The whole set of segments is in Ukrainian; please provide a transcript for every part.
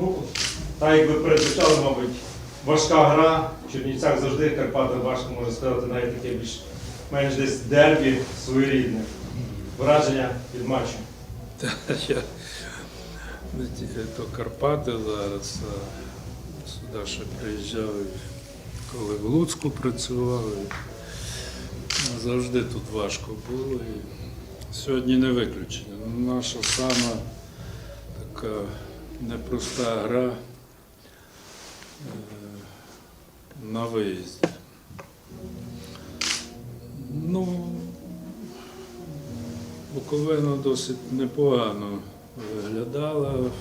Ну, так як ви передбачали, мабуть, важка гра. В Чернівцях завжди Карпати важко, можна сказати, навіть таке більш менш десь дербі своєрідне. Враження від матчу. Та я то Карпати зараз, сюди ще приїжджав, коли в Луцьку працював. Завжди тут важко було. І сьогодні не виключення. Наша сама така непроста гра е, на виїзді. Ну, Буковина досить непогано виглядала в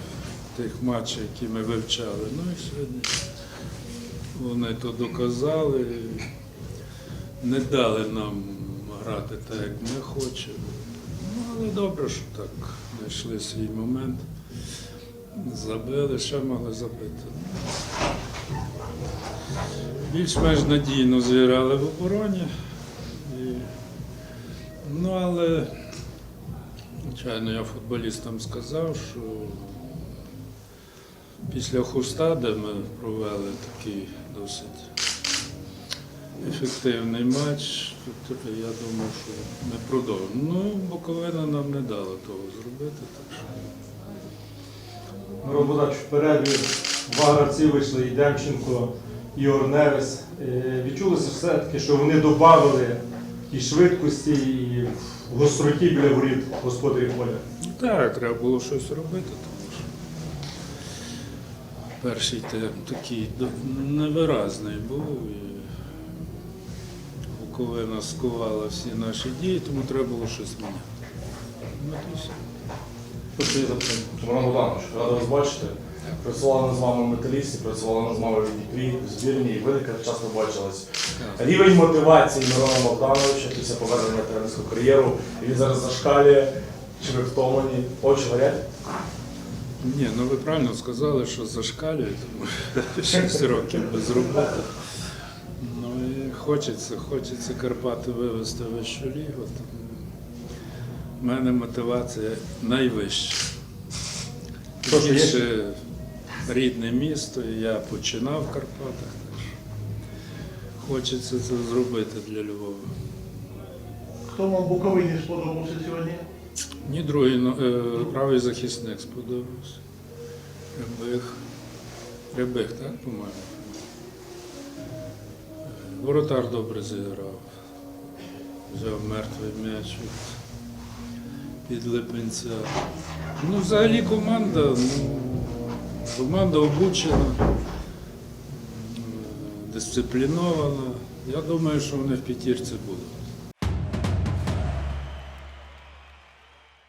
тих матчах, які ми вивчали. Ну і сьогодні вони то доказали, не дали нам грати так, як ми хочемо. Ну, але добре, що так знайшли свій момент. Забили, ще могли забити. Більш-менш надійно зіграли в обороні. І... Ну, але Звичайно, я футболістам сказав, що після хуста, де ми провели такий досить ефективний матч, я думав, що ми продовжимо. Ну, Буковина нам не дала того зробити. Так що. Мирон Богданович, в перерві два гравці вийшли і Демченко, і Орневес. Е, Відчулося все-таки, що вони додали і швидкості, і гостроті біля воріт господарів поля. Так, треба було щось робити, перший тайм такий невиразний був. І Буковина скувала всі наші дії, тому треба було щось міняти. Що є запитання? Роман Богданович, рада вас бачити. Працювала з вами в металісті, працювала з вами в Дніпрі, в збірні, і ви не часто бачились. Рівень мотивації Мирона Богдановича після повернення в тренерську кар'єру, і він зараз зашкалює, чи ви втомлені, очі горять. Ні, ну ви правильно сказали, що зашкалює, тому що 6 років без роботи. Ну і хочеться, хочеться Карпати вивезти в вищу лігу. В мене мотивація найвища. Більше рідне місто, і я починав в Карпатах. Хочеться це зробити для Львова. Хто вам Буковині сподобався сьогодні? Ні, другий ну, е, правий захисник сподобався. Рябих. Рябих, так, по-моєму? Е, Воротар добре зіграв. Взяв мертвий м'яч від, від Ну, взагалі команда, ну, команда обучена, дисциплінована. Я думаю, що вони в п'ятірці будуть.